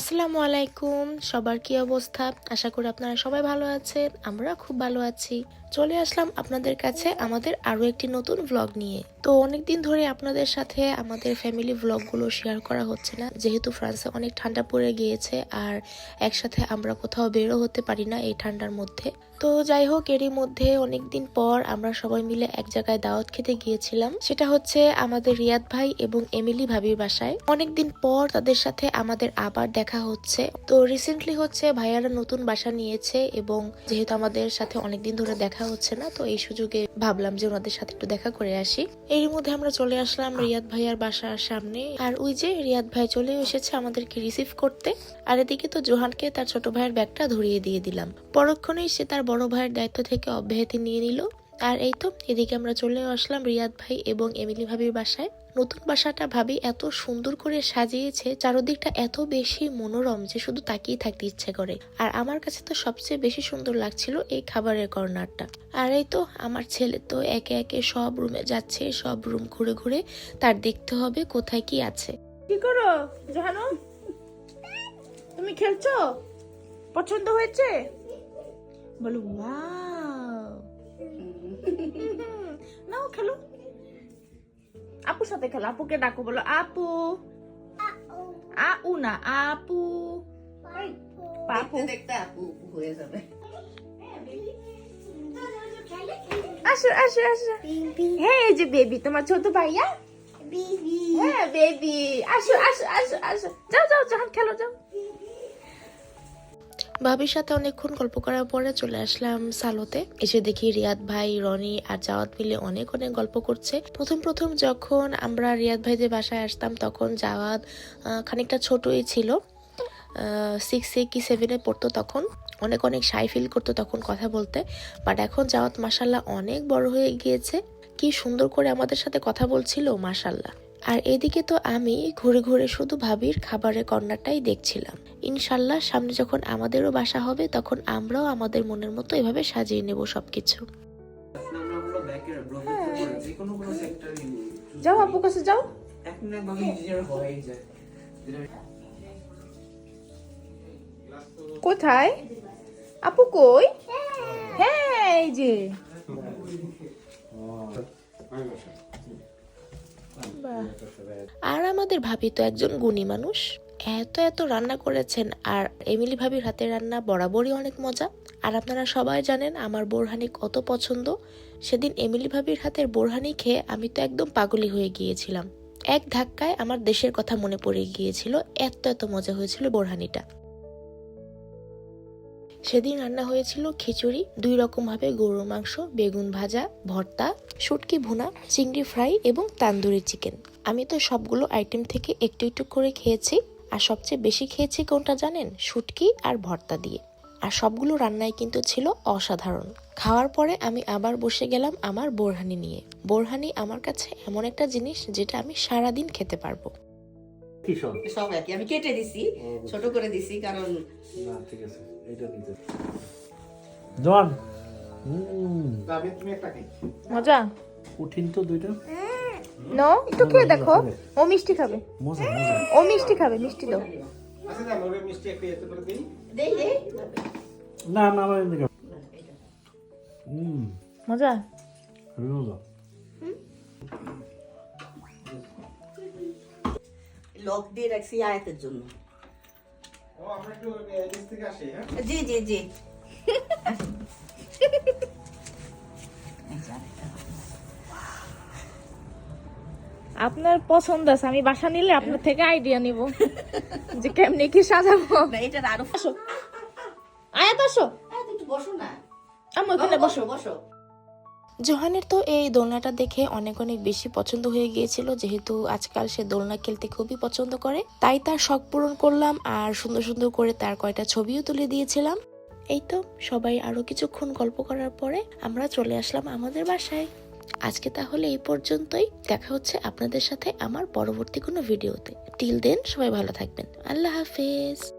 আসসালামু আলাইকুম। সবার কি অবস্থা? আশা করি আপনারা সবাই ভালো আছেন, আমরা খুব ভালো আছি। চলে আসলাম আপনাদের কাছে আমাদের আরও একটি নতুন ভ্লগ নিয়ে। তো অনেকদিন ধরে আপনাদের সাথে আমাদের ফ্যামিলি ভ্লগগুলো শেয়ার করা হচ্ছে না। যেহেতু ফ্রান্সে অনেক ঠান্ডা পড়ে গিয়েছে আর একসাথে আমরা কোথাও বেরো হতে পারি না এই ঠান্ডার মধ্যে। তো যাই হোক, এরই মধ্যে অনেকদিন পর আমরা সবাই মিলে এক জায়গায় দাওয়াত খেতে গিয়েছিলাম। সেটা হচ্ছে আমাদের রিয়াদ ভাই এবং এমিলি ভাবির বাসায়। অনেকদিন পর তাদের সাথে আমাদের আবার দেখা হচ্ছে। তো রিসেন্টলি হচ্ছে ভাইয়ারা নতুন বাসা নিয়েছে এবং যেহেতু আমাদের সাথে অনেকদিন ধরে দেখা হচ্ছে না, তো এই সুযোগে ভাবলাম যে ওনাদের সাথে একটু দেখা করে আসি। এর মধ্যে আমরা চলে আসলাম রিয়াদ ভাইয়ার বাসার সামনে। আর ওই যে রিয়াদ ভাই চলে এসেছে আমাদেরকে রিসিভ করতে। আর এদিকে তো জোহানকে তার ছোট ভাইয়ের ব্যাগটা ধরিয়ে দিয়ে দিলাম। পরক্ষণেই সে তার বড় ভাইয়ের দায়িত্ব থেকে অব্যাহতি নিয়ে নিল। আর এই তো, এদিকে আমরা চলে আসলাম রিয়াদ ভাই এবং এমিলি ভাবির বাসায়। নতুন বাসাটা ভাবি এত সুন্দর করে সাজিয়েছে, চারদিকটা এত বেশি মনোরম যে শুধু তাকিয়ে থাকতে ইচ্ছে করে। আর আমার কাছে তো সবচেয়ে বেশি সুন্দর লাগছিল এই খাবারের কর্নারটা। আর এই তো, আমার ছেলে তো একে একে সব রুমে যাচ্ছে, সব রুম ঘুরে ঘুরে তার দেখতে হবে কোথায় কি আছে। কি করো, জানো? তুমি খেলছো? পছন্দ হয়েছে? বলো ওয়াও আপুর সাথে খেলো আপুকে ডাকো বলো আপু আউ না আপু পাপু দেখতে আপু হয়ে যাবে আসো আসো আসো হ্যাঁ এই যে বেবি তোমার ছোট ভাইয়া হ্যাঁ বেবি আসো আসো আসো আসো যাও যাও যখন খেলো যাও ভাবির সাথে অনেকক্ষণ গল্প করার পরে চলে আসলাম সালোতে। এসে দেখি রিয়াদ ভাই, রনি আর জাওয়াত মিলে অনেক অনেক গল্প করছে। প্রথম প্রথম যখন আমরা রিয়াদ ভাইদের বাসায় আসতাম, তখন জাওয়াত খানিকটা ছোটই ছিল। সিক্স সিক্সে কি সেভেনে পড়তো তখন। অনেক অনেক সাই ফিল করতো তখন কথা বলতে। বাট এখন জাওয়াত মাসাল্লাহ অনেক বড় হয়ে গিয়েছে। কি সুন্দর করে আমাদের সাথে কথা বলছিল মাসাল্লাহ আর এদিকে তো আমি ঘুরে ঘুরে শুধু ভাবির খাবারের কর্নারটাই দেখছিলাম। ইনশাল্লাহ সামনে যখন আমাদেরও বাসা হবে তখন আমরাও আমাদের মনের মতো এভাবে সাজিয়ে নেব সবকিছু। নামগুলো ব্যাকের ব্লকের উপরে যে কোনো কোনো সেক্টরে যাও আপু কাছে যাও কোথায়? আপু কই? হ্যাঁ। এই যে। বাহ। আর আমাদের ভাবি তো একজন গুণী মানুষ। এত এত রান্না করেছেন আর এমিলি ভাবির হাতের রান্না বরাবরই অনেক মজা। আর আপনারা সবাই জানেন আমার বোরহানি কত পছন্দ। সেদিন এমিলি ভাবির হাতের বোরহানি খেয়ে আমি তো একদম পাগলি হয়ে গিয়েছিলাম। এক ধাক্কায় আমার দেশের কথা মনে পড়ে গিয়েছিল, এত এত মজা হয়েছিল বোরহানিটা। সেদিন রান্না হয়েছিল খিচুড়ি, দুই রকম ভাবে গরুর মাংস, বেগুন ভাজা, ভর্তা, শুটকি ভুনা, চিংড়ি ফ্রাই এবং তান্দুরি চিকেন। আমি তো সবগুলো আইটেম থেকে একটু একটু করে খেয়েছি, আর সবচেয়ে বেশি খেয়েছি কোনটা জানেন? শুটকি আর ভর্তা দিয়ে। আর সবগুলো রান্নাই কিন্তু ছিল অসাধারণ। খাওয়ার পরে আমি আবার বসে গেলাম আমার বোরহানি নিয়ে। বোরহানি আমার কাছে এমন একটা জিনিস যেটা আমি সারাদিন খেতে পারব। কিশোর সব একই আমি কেটে দিছি ছোট করে দিছি কারণ না ঠিক আছে এইটা দিতে। জন হুম আমি তুমি একটা খাই মজা? কঠিন তো দুইটা। নো একটু খেয়ে দেখো। ও মিষ্টি খাবে। মজা মজা। ও মিষ্টি খাবে মিষ্টি দাও। আচ্ছা না না আমার এদিকে হুম মজা? মজা। লক দিয়ে রাখছি আয়াতের জন্য। ও আমরা একটু নিচ থেকে আসি হ্যাঁ? জি জি জি। আপনার পছন্দ আছে আমি বাসা নিলে আপনার থেকে আইডিয়া নিব। যে কেমনে কি সাজাবো। না এটা আরও আসো। আয়াত আসো। একটু বসো না। আমি ওখানে বসো বসো। জোহানের তো এই দোলনাটা দেখে অনেক অনেক বেশি পছন্দ হয়ে গিয়েছিল, যেহেতু আজকাল সে দোলনা খেলতে খুবই পছন্দ করে। তাই তার শখ পূরণ করলাম আর সুন্দর সুন্দর করে তার কয়টা ছবিও তুলে দিয়েছিলাম। এই তো সবাই আরও কিছুক্ষণ গল্প করার পরে আমরা চলে আসলাম আমাদের বাসায়। আজকে তাহলে এই পর্যন্তই। দেখা হচ্ছে আপনাদের সাথে আমার পরবর্তী কোনো ভিডিওতে। টিল দেন সবাই ভালো থাকবেন। আল্লাহ হাফেজ।